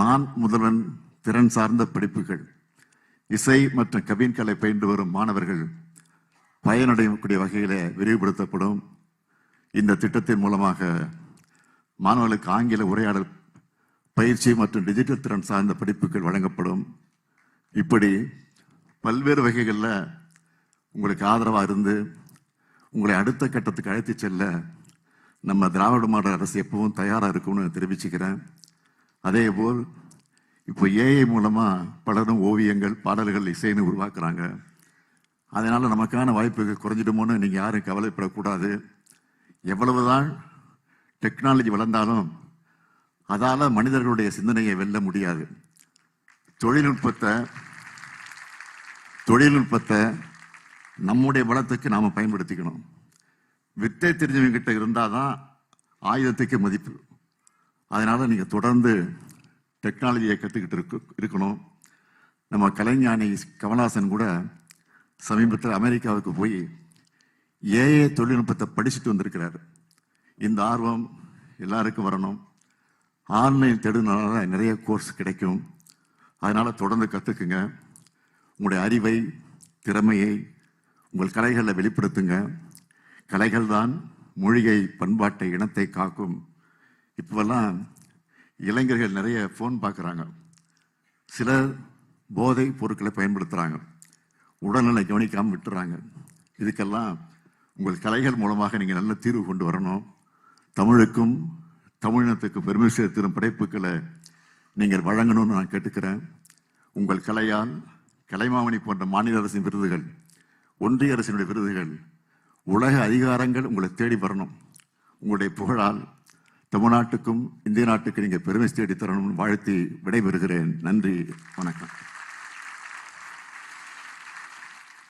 நான் முதல்வன் திறன் சார்ந்த படிப்புகள் இசை மற்றும் கவின்கலை பயின்று வரும் மாணவர்கள் பயனடையக்கூடிய வகையில் விரிவுபடுத்தப்படும். இந்த திட்டத்தின் மூலமாக மாணவர்களுக்கு ஆங்கில உரையாடல் பயிற்சி மற்றும் டிஜிட்டல் திறன் சார்ந்த படிப்புகள் வழங்கப்படும். இப்படி பல்வேறு வகைகளில் உங்களுக்கு ஆதரவாக இருந்து உங்களை அடுத்த கட்டத்துக்கு அழைத்து செல்ல நம்ம திராவிட மாடல் அரசு எப்பவும் தயாராக இருக்கும்னு தெரிவிச்சுக்கிறேன். அதே போல் இப்போ ஏஐ மூலமாக பலரும் ஓவியங்கள் பாடல்கள் இசைன்னு உருவாக்குறாங்க. அதனால் நமக்கான வாய்ப்புகள் குறைஞ்சிடுமோன்னு நீங்கள் யாரும் கவலைப்படக்கூடாது. எவ்வளவுதான் டெக்னாலஜி வளர்ந்தாலும் அதால் மனிதர்களுடைய சிந்தனையை வெல்ல முடியாது. தொழில்நுட்பத்தை தொழில்நுட்பத்தை நம்முடைய பலத்துக்கு நாம் பயன்படுத்திக்கணும். வித்தை தெரிஞ்சவங்கிட்ட இருந்தால் தான் ஆயுதத்துக்கு மதிப்பு. அதனால் நீங்கள் தொடர்ந்து டெக்னாலஜியை கற்றுக்கிட்டு இருக்கு இருக்கணும். நம்ம கலைஞானி கமல்ஹாசன் கூட சமீபத்தில் அமெரிக்காவுக்கு போய் ஏஏ தொழில்நுட்பத்தை படிச்சுட்டு வந்திருக்கிறார். இந்த ஆர்வம் எல்லாருக்கும் வரணும். ஆன்லைன் தேடுனால நிறைய கோர்ஸ் கிடைக்கும். அதனால் தொடர்ந்து கற்றுக்குங்க உங்களுடைய அறிவை திறமையை உங்கள் கலைகளில் வெளிப்படுத்துங்க. கலைகள் தான் மொழியை பண்பாட்டை இனத்தை காக்கும். இப்போல்லாம் இளைஞர்கள் நிறைய ஃபோன் பார்க்குறாங்க. சிலர் போதை பொருட்களை பயன்படுத்துகிறாங்க உடல்நிலை கவனிக்காமல் விட்டுறாங்க. இதுக்கெல்லாம் உங்கள் கலைகள் மூலமாக நீங்கள் நல்ல தீர்வு கொண்டு வரணும். தமிழுக்கும் தமிழினத்துக்கு பெருமை சேர்த்திடும் படைப்புகளை நீங்கள் வழங்கணும்னு நான் கேட்டுக்கிறேன். உங்கள் கலையால் கலைமாமணி போன்ற மாநில அரசின் விருதுகள் ஒன்றிய அரசினுடைய விருதுகள் உலக அதிகாரங்கள் உங்களை தேடி வரணும். உங்களுடைய புகழால் தமிழ்நாட்டுக்கும் இந்திய நாட்டுக்கு நீங்கள் பெருமை தேடி தரணும்னு வாழ்த்தி விடைபெறுகிறேன். நன்றி வணக்கம்.